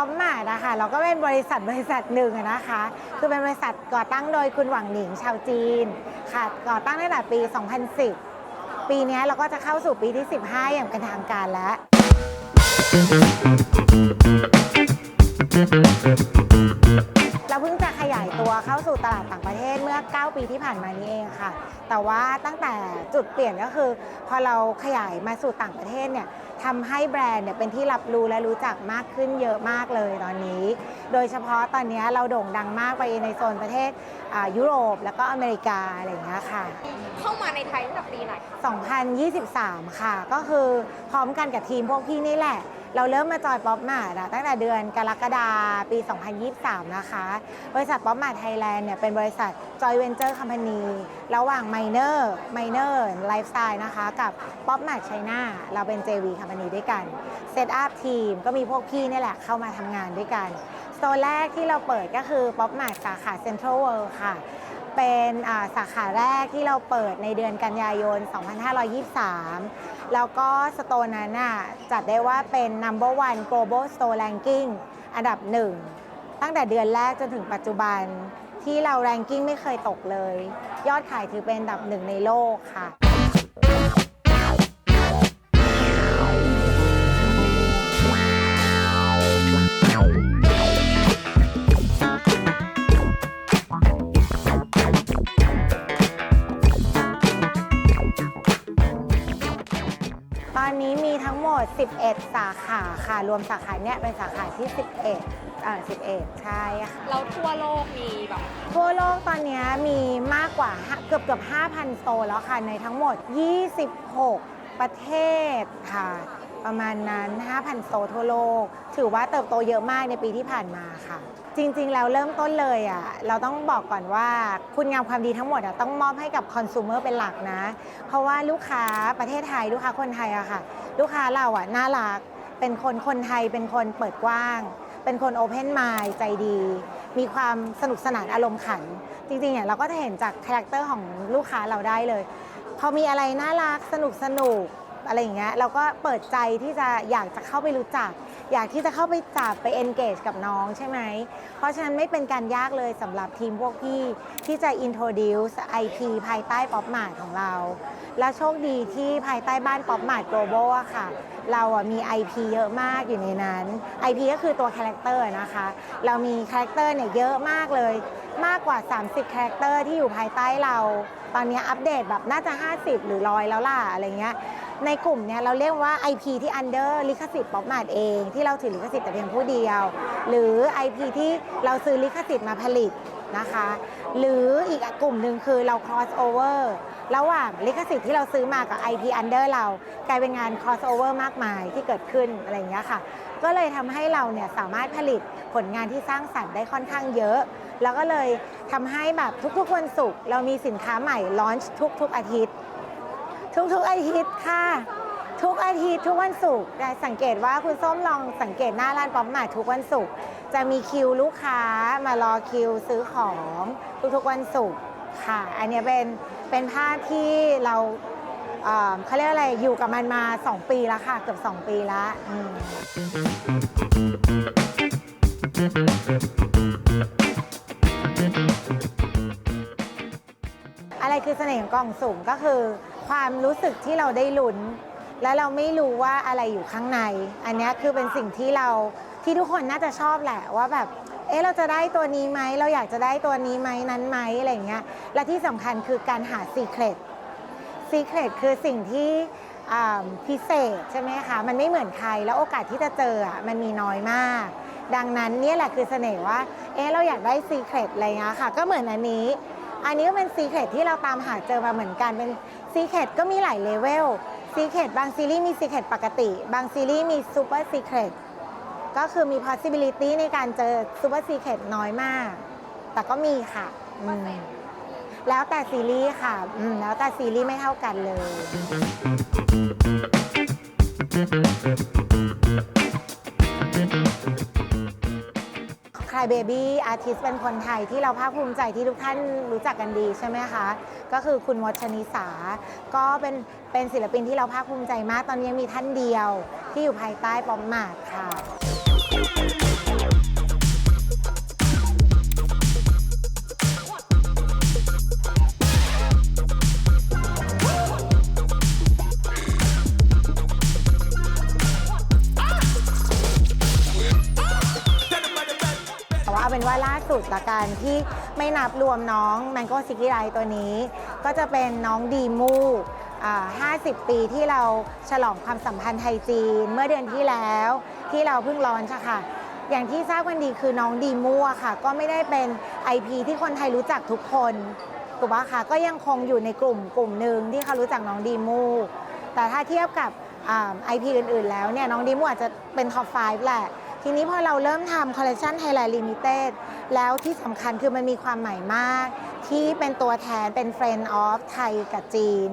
ป๊อปมาร์ทนะคะเราก็เป็นบริษัทบริษัทหนึ่งนะคะ คือเป็นบริษัทก่อตั้งโดยคุณหวังหนิงชาวจีนค่ะก่อตั้งตั้งแต่ปี 2010 ปีนี้เราก็จะเข้าสู่ปีที่ 15 อย่างเป็นทางการแล้ว เราเพิ่งจะขยายตัวเข้าสู่ตลาดต่างประเทศเมื่อ 9 ปีที่ผ่านมานี้เองค่ะ แต่ว่าตั้งแต่จุดเปลี่ยนก็คือ พอเราขยายมาสู่ต่างประเทศเนี่ย ทำให้แบรนด์เนี่ยเป็นที่รับรู้และรู้จักมากขึ้นเยอะมากเลยตอนนี้ โดยเฉพาะตอนนี้เราโด่งดังมากไปในโซนประเทศอ่ายุโรปแล้วก็อเมริกาอะไรอย่างเงี้ยค่ะ เข้ามาในไทยตั้งแต่ปีไหนคะ2023 ค่ะ ก็คือพร้อมกันกับทีมพวกพี่นี่แหละ เราเริ่มมาจอยป๊อปมาร์ทตั้งแต่เดือนกรกฎาปี 2023 นะคะ บริษัทป๊อปมาร์ทไทยแลนด์เนี่ยเป็นบริษัทจอยเวนเจอร์คัมพานีระหว่างไมเนอร์ไมเนอร์ไลฟ์สไตล์นะคะ กับป๊อปมาร์ทไชน่าเราเป็น JV คัมพานีด้วยกันเซตอัพทีมก็มีพวกพี่นี่แหละเข้ามาทำงานด้วยกันโซนแรกที่เราเปิดก็คือป๊อปมาร์ทสาขาเซ็นทรัลเวิลด์ค่ะ เป็นสาขาแรกที่เราเปิดในเดือนกันยายน 2523 แล้วก็สโตร์นั้นจัดได้ว่าเป็น number one global store ranking อันดับหนึ่งตั้งแต่เดือนแรกจนถึงปัจจุบันที่เราแรงกิ้งไม่เคยตกเลย ยอดขายถือเป็นอันดับหนึ่งในโลกค่ะ 11 สาขาค่ะ รวมสาขาเนี้ยเป็นสาขาที่ 11อ่า11 ใช่ค่ะ แล้วทั่วโลกมีแบบ ทั่วโลกตอนนี้มีมากกว่าห้าเกือบเกือบ5,000 โซนแล้วค่ะ ในทั้งหมด 26 ประเทศค่ะ ประมาณนั้น 5,000 โซนทั่วโลก ถือว่าเติบโตเยอะมากในปีที่ผ่านมาค่ะ จริงๆ แล้วเริ่มต้นเลยอะเราต้องบอกก่อนว่าคุณงามความดีทั้งหมดอะต้องมอบให้กับคอน sumer เป็นหลักนะ เพราะว่าลูกค้าประเทศไทยลูกค้าคนไทยอะค่ะ ลูกค้าเราอะน่ารัก เป็นคนคนไทยเป็นคนเปิดกว้าง เป็นคนโอเพน m ม n d ใจดี มีความสนุกสนานอารมณ์ขัน จริงๆเนี่ยเราก็จะเห็นจากคาแรคเตอร์ของลูกค้าเราได้เลย พอมีอะไรน่ารักสนุกสนุกอะไรอย่างเงี้ยเราก็เปิดใจที่จะอยากจะเข้าไปรู้จัก อยากที่จะเข้าไปจับไป engage กับน้องใช่ไหม เพราะฉะนั้นไม่เป็นการยากเลยสำหรับทีมพวกพี่ ที่จะ introduce IP ภายใต้ Pop Mart ของเรา และโชคดีที่ภายใต้บ้าน Pop Mart Global อะค่ะ เราอะมี IP เยอะมากอยู่ในนั้น IP ก็คือตัวคาแรคเตอร์นะคะ เรามีคาแรคเตอร์เนี่ยเยอะมากเลย มากกว่า 30คาแรคเตอร์ที่อยู่ภายใต้เรา ตอนนี้อัปเดตแบบน่าจะ 50 หรือร้อยแล้วล่ะอะไรเงี้ย ในกลุ่มเนี่ยเราเรียกว่า IP ที่ under ลิขสิทธิ์ป๊อปมาดเอง ที่เราถือลิขสิทธิ์แต่เพียงผู้เดียว หรือ IP ที่เราซื้อลิขสิทธิ์มาผลิตนะคะ หรืออีกกลุ่มหนึ่งคือเรา cross over ระหว่างลิขสิทธิ์ที่เราซื้อมากับ IP under เรา กลายเป็นงาน cross over มากมายที่เกิดขึ้นอะไรอย่างเงี้ยค่ะ ก็เลยทำให้เราเนี่ยสามารถผลิตผลงานที่สร้างสรรค์ได้ค่อนข้างเยอะ แล้วก็เลยทำให้แบบทุกๆวันศุกร์เรามีสินค้าใหม่ลอนช์ทุก ๆ อาทิตย์ ทุกๆอาทิตย์ค่ะ ทุกอาทิตย์ทุกวันศุกร์แต่สังเกตว่าคุณส้มลองสังเกตหน้าร้านป๊อปมาร์ททุกวันศุกร์จะมีคิวลูกค้ามารอคิวซื้อของทุกๆวันศุกร์ค่ะ อันนี้เป็นเป็นภาพที่เราเอ่อเขาเรียกอะไรอยู่กับมันมา 2 ปีแล้วค่ะ เกือบ 2 ปีแล้วอืมอะไรคือเสน่ห์ของกล่องสุ่มก็คือ ความรู้สึกที่เราได้ลุ้น และเราไม่รู้ว่าอะไรอยู่ข้างใน อันนี้คือเป็นสิ่งที่เราที่ทุกคนน่าจะชอบแหละว่าแบบเอ๊ะเราจะได้ตัวนี้ไหมเราอยากจะได้ตัวนี้ไหมนั้นไหมอะไรเงี้ยและที่สำคัญคือการหาซีเครตซีเครตคือสิ่งที่พิเศษใช่ไหมคะมันไม่เหมือนใครแล้วโอกาสที่จะเจอมันมีน้อยมาก ดังนั้นเนี่ยแหละคือเสน่ห์ว่าเอ๊ะเราอยากได้ซีเครตอะไรเงี้ยค่ะ ก็เหมือนอันนี้ อันนี้ก็เป็นซีเครตที่เราตามหาเจอมาเหมือนกัน เป็นซีเครตก็มีหลายเลเวลซีเครตบางซีรีส์มีซีเครตปกติ บางซีรีส์มีซูเปอร์ซีเครตก็คือมี possibility ในการเจอซูเปอร์ซีเครตน้อยมาก แต่ก็มีค่ะอืมแล้วแต่ซีรีส์ค่ะอืมแล้วแต่ซีรีส์ไม่เท่ากันเลยคลายเบบี้อาร์ติสเป็นคนไทยที่เราภาคภูมิใจที่ทุกท่านรู้จักกันดีใช่ไหมคะ ก็คือคุณมดชนิสา ก็เป็นเป็นศิลปินที่เราภาคภูมิใจมาก ตอนนี้ยังมีท่านเดียวที่อยู่ภายใต้ปอมมาดค่ะ เป็นว่าล่าสุดละกันที่ไม่นับรวมน้องแมงโก้ซิกิไรตัวนี้ ก็จะเป็นน้องดีมู50 ปีที่เราฉลองความสัมพันธ์ไทยจีน เมื่อเดือนที่แล้วที่เราเพิ่งร้อนชะค่ะ อย่างที่ทราบกันดีคือน้องดีมูอะค่ะ ก็ไม่ได้เป็น IP ที่คนไทยรู้จักทุกคนถูกปะคะก็ยังคงอยู่ในกลุ่มกลุ่มหนึ่งที่เขารู้จักน้องดีมูแต่ถ้าเทียบกับไอพีอื่น ๆ แล้วเนี่ยน้องดีมูอาจจะเป็นท็อป5แหละ ทีนี้พอเราเริ่มทำคอลเลคชันไฮไลท์ลิมิเต็ดแล้วที่สำคัญคือมันมีความหมายมาก ที่เป็นตัวแทนเป็นเฟรนด์ออฟไทยกับจีน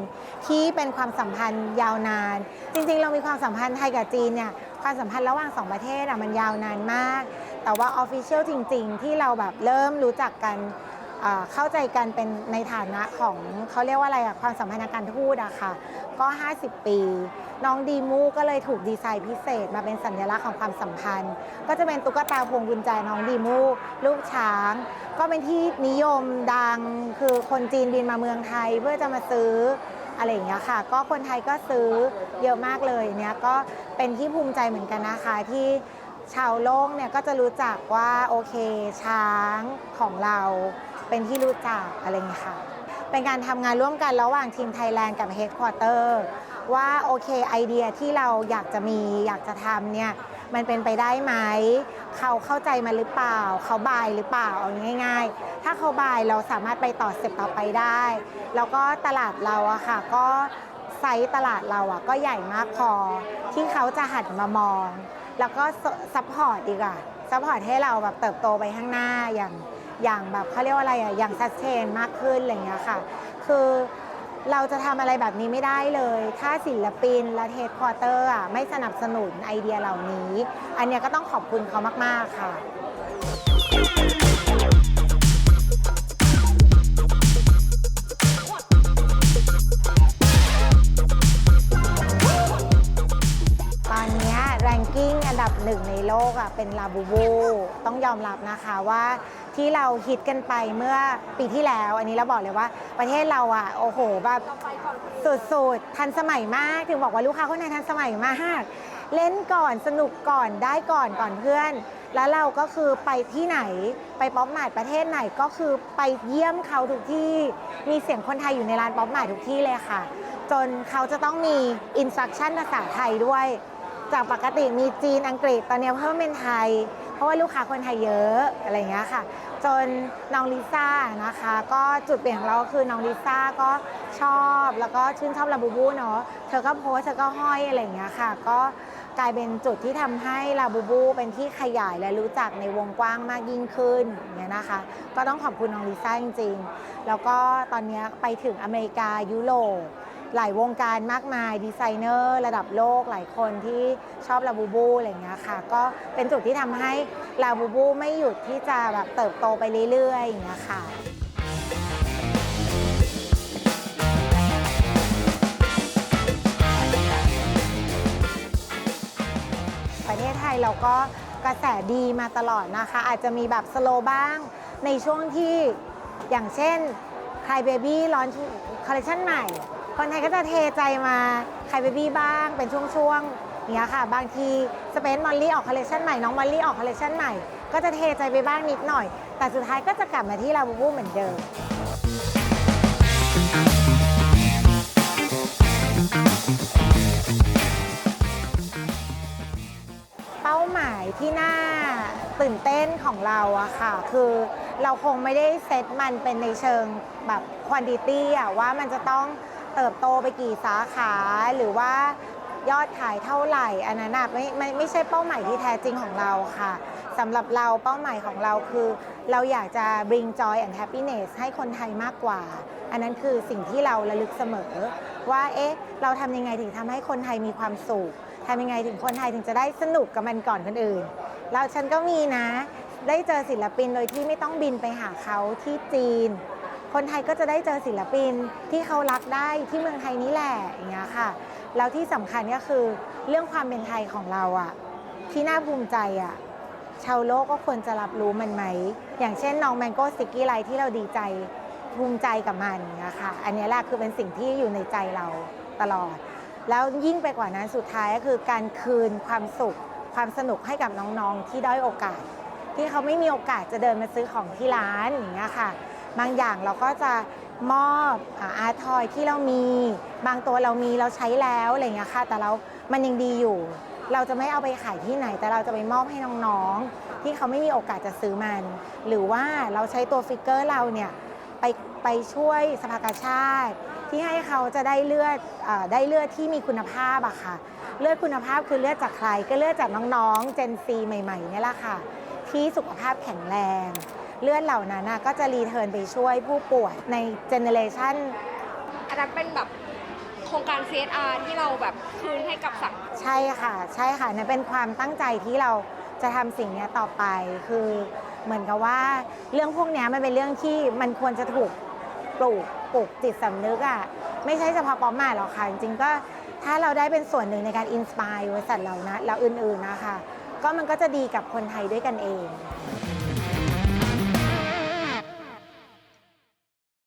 ที่เป็นความสัมพันธ์ยาวนาน จริงๆ เรามีความสัมพันธ์ไทยกับจีนเนี่ยความสัมพันธ์ระหว่างสองประเทศอะมันยาวนานมาก แต่ว่าออฟฟิเชียลจริง ๆ ที่เราแบบเริ่มรู้จักกัน เข้าใจกันเป็นในฐานะของเขาเรียกว่าอะไรอะความสัมพันธ์ทางการทูตอะค่ะ ก็ 50 ปี น้องดีมูก็เลยถูกดีไซน์พิเศษมาเป็นสัญลักษณ์ของความสัมพันธ์ ก็จะเป็นตุ๊กตาพวงกุญแจน้องดีมูรูปช้าง ก็เป็นที่นิยมดังคือคนจีนบินมาเมืองไทยเพื่อจะมาซื้ออะไรอย่างเงี้ยค่ะ ก็คนไทยก็ซื้อเยอะมากเลยเนี่ยก็เป็นที่ภูมิใจเหมือนกันนะคะที่ชาวโลกเนี่ยก็จะรู้จักว่าโอเคช้างของเรา เป็นที่รู้จักอะไรเงี้ยค่ะ เป็นการทำงานร่วมกันระหว่างทีมไทยแลนด์กับเฮดค q u เตอร์ว่าโอเคไอเดียที่เราอยากจะมีอยากจะทำเนี่ยมันเป็นไปได้ไหม เขาเข้าใจมันหรือเปล่า เขาบายหรือเปล่าเอาง่าย ๆ ถ้าเขาบายเราสามารถไปต่อสเต็ปต่อไปได้ แล้วก็ตลาดเราอะค่ะ ก็ไซส์ตลาดเราอะก็ใหญ่มากพอ ที่เขาจะหันมามอง แล้วก็ซัพพอร์ตดีกว่าซัพพอร์ตให้เราแบบเติบโตไปข้างหน้าอย่าง อย่างแบบเขาเรียกว่าอะไรอะอย่างชัดเจนมากขึ้นอะไรอย่างเงี้ยค่ะ คือเราจะทำอะไรแบบนี้ไม่ได้เลย ถ้าศิลปินและเทสคอเตอร์อะไม่สนับสนุนไอเดียเหล่านี้ อันเนี้ยก็ต้องขอบคุณเขามาก ๆ ค่ะ ตอนเนี้ยแรงกิ้งอันดับหนึ่งในโลกอะเป็นลาบูบู ต้องยอมรับนะคะว่า ที่เราฮิตกันไปเมื่อปีที่แล้ว อันนี้เราบอกเลยว่าประเทศเราอะโอ้โหแบบสุดๆทันสมัยมาก ถึงบอกว่าลูกค้าคนไหนทันสมัยมาก เล่นก่อนสนุกก่อนได้ก่อนก่อนเพื่อน แล้วเราก็คือไปที่ไหนไปป๊อปมาร์ทประเทศไหนก็คือไปเยี่ยมเขาทุกที่มีเสียงคนไทยอยู่ในร้านป๊อปมาร์ททุกที่เลยค่ะ จนเขาจะต้องมีอินสต u ั t ชั่นภาษาไทยด้วย จากปกติมีจีนอังกฤษตอนนี้เพิ่มเป็นไทย เพราะว่าลูกค้าคนไทยเยอะอะไรอย่างเงี้ยค่ะ จนน้องลิซ่านะคะ ก็จุดเปลี่ยนของเราก็คือน้องลิซ่าก็ชอบแล้วก็ชื่นชอบลาบูบูเนาะเธอก็โพสเธอก็ห้อยอะไรอย่างเงี้ยค่ะ ก็กลายเป็นจุดที่ทำให้ลาบูบูเป็นที่ขยายและรู้จักในวงกว้างมากยิ่งขึ้นอย่างเงี้ยนะคะ ก็ต้องขอบคุณน้องลิซ่าจริงๆ แล้วก็ตอนนี้ไปถึงอเมริกายุโรป หลายวงการมากมายดีไซเนอร์ระดับโลกหลายคนที่ชอบลาบูบูอะไรเงี้ยค่ะ ก็เป็นจุดที่ทำให้ลาบูบูไม่หยุดที่จะแบบเติบโตไปเรื่อยๆอย่างเงี้ยค่ะประเทศไทยเราก็กระแสดีมาตลอดนะคะ อาจจะมีแบบสโลบ้างในช่วงที่อย่างเช่น c ค y Baby ร้อนคอลเลคชันใหม่ คนไทยก็จะเทใจมา c ค y Baby บ้างเป็นช่วงๆอย่างเนี้ยค่ะ บางทีสเปนมอลลี่ออกคอลเลคชันใหม่น้องมอลลี่ออกคอลเลคชันใหม่ก็จะเทใจไปบ้างนิดหน่อย แต่สุดท้ายก็จะกลับมาที่ลาบูบูเหมือนเดิมเป้าหมายที่น่าตื่นเต้นของเราอะค่ะ คือเราคงไม่ได้เซตมันเป็นในเชิงแบบควอนดิตี้อะว่ามันจะต้อง เติบโตไปกี่สาขาหรือว่ายอดขายเท่าไหร่อันนั้นอะไม่ไม่ไม่ใช่เป้าหมายที่แท้จริงของเราค่ะสำหรับเราเป้าหมายของเราคือ เราอยากจะ bring joy and happiness ให้คนไทยมากกว่า อันนั้นคือสิ่งที่เราระลึกเสมอ ว่าเอ๊ะ เราทำยังไงถึงทำให้คนไทยมีความสุขทำยังไงถึงคนไทยถึงจะได้สนุกกับมันก่อนคนอื่น แล้วฉันก็มีนะ ได้เจอศิลปินโดยที่ไม่ต้องบินไปหาเขาที่จีน คนไทยก็จะได้เจอศิลปินที่เขารักได้ที่เมืองไทยนี่แหละอย่างเงี้ยค่ะ แล้วที่สำคัญก็คือเรื่องความเป็นไทยของเราอะที่น่าภูมิใจอะชาวโลกก็ควรจะรับรู้มันไหม อย่างเช่นน้องแมงโก้สติกกี้ไลที่เราดีใจภูมิใจกับมันอย่างเงี้ยค่ะอันนี้แหละคือเป็นสิ่งที่อยู่ในใจเราตลอด แล้วยิ่งไปกว่านั้นสุดท้ายก็คือการคืนความสุข ความสนุกให้กับน้องๆที่ด้อยโอกาส ที่เขาไม่มีโอกาสจะเดินมาซื้อของที่ร้านอย่างเงี้ยค่ะ บางอย่างเราก็จะมอบอาร์ทอยที่เรามี บางตัวเรามีเราใช้แล้วอะไรเงี้ยค่ะ แต่เรา มันยังดีอยู่ เราจะไม่เอาไปขายที่ไหน แต่เราจะไปมอบให้น้องๆ ที่เขาไม่มีโอกาสจะซื้อมัน หรือว่าเราใช้ตัวฟิกเกอร์เราเนี่ยไปไปช่วยสภากาชาติ ที่ให้เขาจะได้เลือดอได้เลือดที่มีคุณภาพอะค่ะ เลือดคุณภาพคือเลือดจากใครก็เลือดจากน้องๆ เจนซีใหม่ๆนี่แหละค่ะ ที่สุขภาพแข็งแรง เลือดเหล่านั้นน่ะก็จะรีเทิร์นไปช่วยผู้ป่วยในเจเนเรชันอันนั้นเป็นแบบโครงการ CSR ที่เราแบบคืนให้กับสังคมใช่ค่ะ ใช่ค่ะนั่นเป็นความตั้งใจที่เราจะทำสิ่งเนี้ยต่อไป คือเหมือนกับว่าเรื่องพวกเนี้ยมันเป็นเรื่องที่มันควรจะถูกปลูกปลูกจิตสำนึกอะ่ะไม่ใช่เฉพาะป๊อปมาหรอกค่ะ จริงๆก็ถ้าเราได้เป็นส่วนหนึ่งในการอินสปายบริษัทเรานะแล้วอื่นๆนะคะ ก็มันก็จะดีกับคนไทยด้วยกันเองอ